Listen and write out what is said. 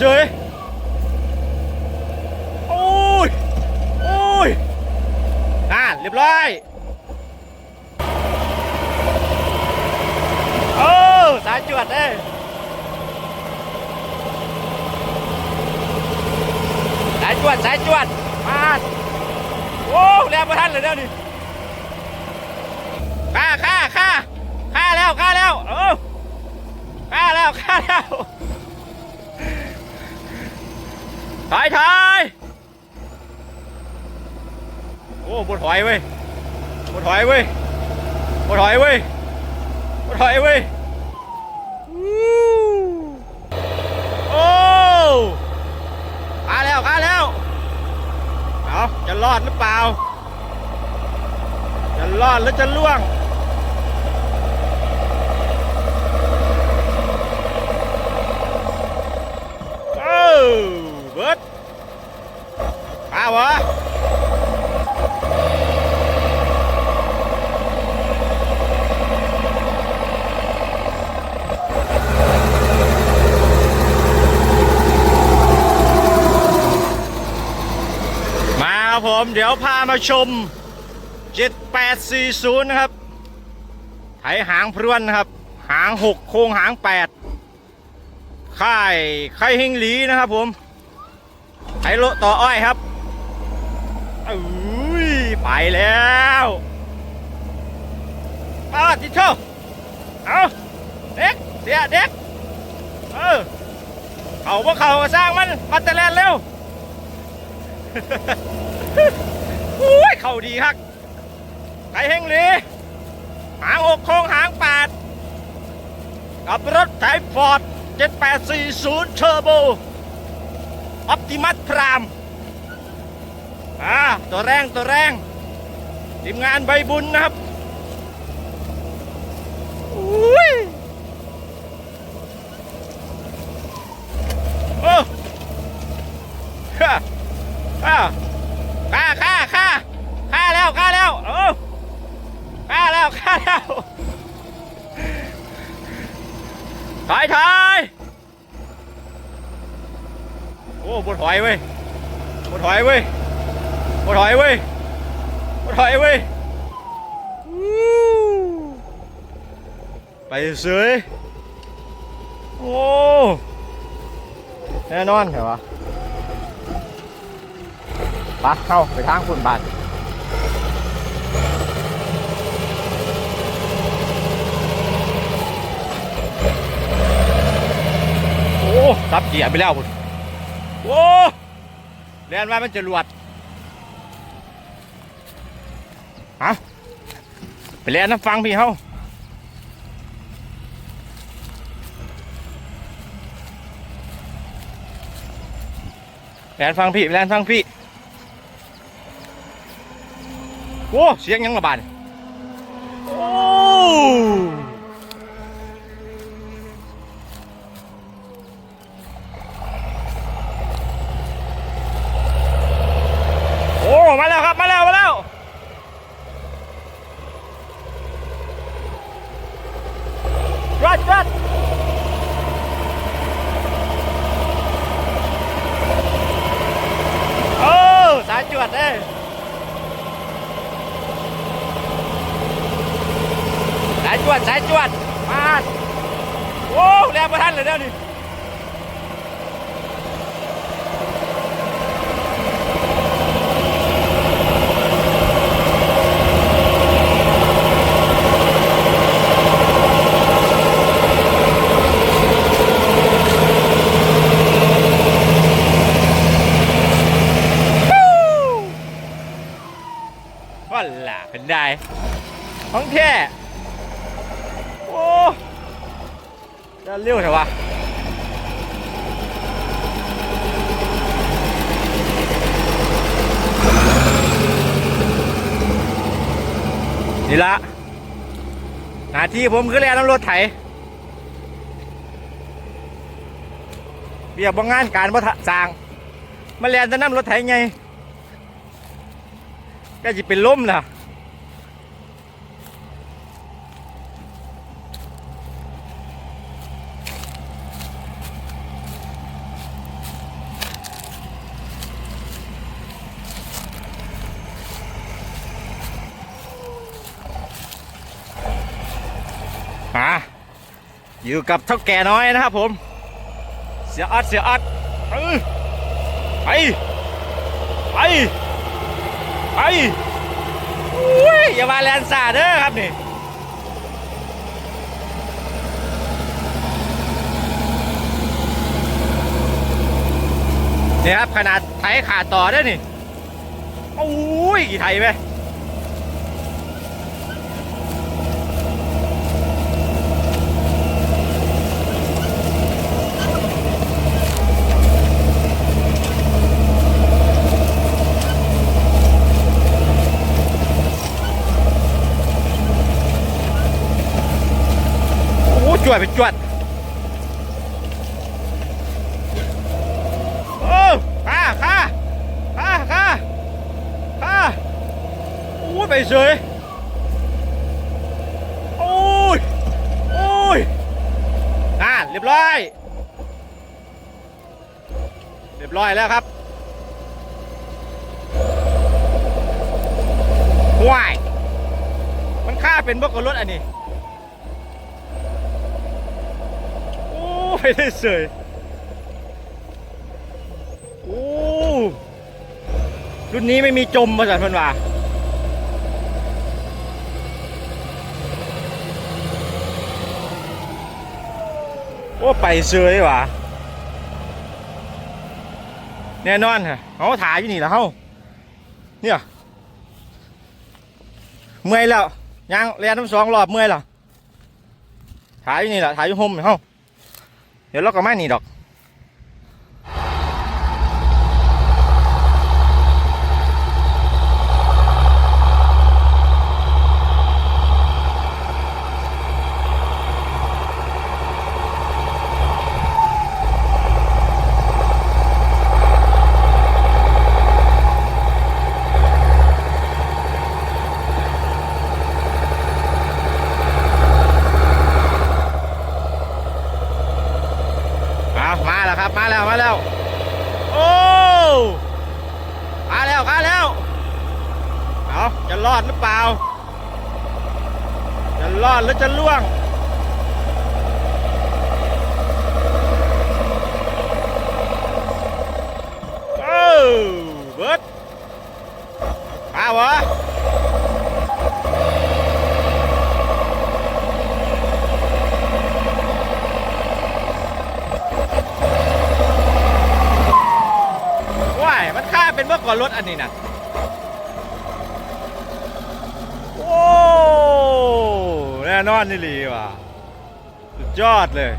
เฉยโอ้ย โอ้ยอ่าเรียบร้อย โอ้ สายจวดเด้สายจวด สายจวด มา โอ้แรงประทันเลยเดี๋ยวนี้ฆ่าฆ่าฆ่าฆ่าแล้วฆ่าแล้วเออฆ่าแล้วฆ่าแล้ว ถอยถอยโอ้บดถอยเว้ยบดถอยเว้ยบดถอยเว้ยบดถอยเว้ยวู้โอ้ฆ่าแล้วฆ่าแล้วเอาจะรอดหรือเปล่า จะรอดหรือจะล่วง เออเบิดข้าวะมาครับผม เดี๋ยวพา มาชม 7840 นะครับ ไถหางพรวนนะครับ หาง 6 โค้งหาง 8 ค่ายไข่หิงหลีนะครับผม ไถโลต่ออ้อยครับอุ้ยไปแล้วอาทิเชอเอาเด็ก เสียเด็ก เออเขาพวกเขาก็สร้างมันปัตเตอร์แลนเร็ว เข่าดีครับไข่เฮงหลีหางอกโค้งหางแปดกับรถไถฟอร์ด7840เทอร์โบออปติมัสพรามอ่าตัวแรงตัวแรงทีมงานใบบุญนะครับอุ้ยโอ้ฮ่าอ่าฆ่าฆ่าฆ่าแล้วฆ่าแล้วเออฆ่าแล้วฆ่าแล้ว ถอยถอยโอ้บดถอยเว้ยบดถอยเว้ยบดถอยเว้ยบดถอยเว้ยไปเสยโอ้แน่นอนเหรอวะปะเข้าไปทางคุณบาท ซับเกียร์ไปแล้วพุ่นโอ้เรียนว่ามันจะรวดฮะไปเรียนน้ำฟังพี่เฮาเรียนฟังพี่เรียนฟังพี่โอ้เสียงยังระบาดโอ้โอ้มาแลับมาแล้วมาแล้วรัดรัดโอ้สายจวดเอ้สายจวดสายจวดมาโอ้แรงประทันเลยเดี๋ยวนี้ ก็ล่ะเป็นได้ของแท้โอ้จะเร็วเถอะวะนี่ละหน้าที่ผมคือแล่น้ำรถไถเบียบบางงานการบ่สร้างมาแล่นแต่น้ำรถไถไง ก็จะเป็นล้มนะมาอยู่กับเท่าแก่น้อยนะครับผม เสียอัดเสียอัดไปไป ไปอุ้ยอย่ามาแลนซาเด้อครับนี่เนี่ยครับขนาดไถขาดต่อได้นี่โอ้ยกี่ไถไห วดไปจวดโอ้ข้าข้าข้าข้าข้าโอ้ยไปเฉยโอ้ยโอ้ยอ่าเรียบร้อยเรียบร้อยแล้วครับห่วยมันค่าเป็นบกกับรถอันนี้ โอ้ยได้เฉยโอ้รุ่นนี้ไม่มีจมมาจากเพื่อนว่าโอ้ไปเซยว่ะแน่นอนฮะเขาถ่ายอยู่นี่แล้วเขาเนี่ยเมื่อยแล้วยังเรียนทั้งสองรอบเมื่อยแล้วถ่ายอยู่นี่แหละถ่ายอยู่ห่มเขา เดี๋ยวเราก็ไม่หนีดอก เอามาแล้วครับ มาแล้วมาแล้ว โอ้มาแล้วมาแล้วเอาจะรอดหรือเปล่า จะรอดหรือจะล่วง โอ้เบิร์ดมาวะ ว้ายมันค่า เป็นเมื่อก่อนรถอันนี้นะโอ้แน่นอนนี่ลีว่ะสุดยอดเลย